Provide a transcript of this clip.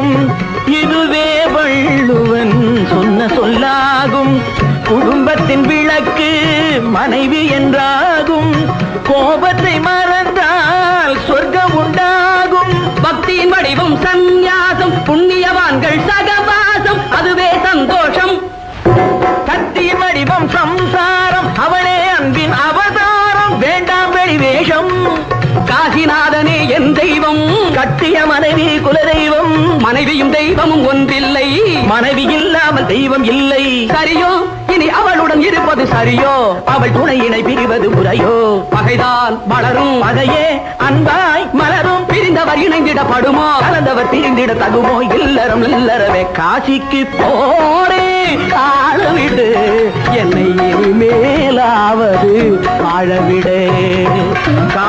நல்லறமாகும் இதுவே வள்ளுவன் சொன்ன சொல்லாகும். குடும்பத்தின் விளக்கு மனைவி என்றாகும். கோபத்தை மறந்தால் சொர்க்கம் உண்டாகும். பக்தியின் வடிவம் சந்நியாசம் புண்ணியவான்கள் சகவாசம் அதுவே சந்தோஷம். கத்தியின் வடிவம் சம்சாரம் அவனே அன்பின் அவதாரம் வேண்டாம் வெளிவேஷம். காசிநாதனே என் தெய்வம் கட்டிய மனைவி குலதெய்வம். மனைவியும் தெய்வமும் ஒன்றில்லை. மனைவி இல்லாமல் தெய்வம் இல்லை. சரியோ? இனி அவளுடன் இருப்பது சரியோ? அவள் துணையினை பிரிவது முறையோ? பகைதான் வளரும். அதையே அன்பாய் மலரும். பிரிந்தவர் இணைந்திடப்படுமோ? கலந்தவர் பிரிந்திட தகுமோ? இல்லறம் இல்லறவே காசிக்கு போரே காலவிடு என்னை இனிமேலாவது வாழவிடு.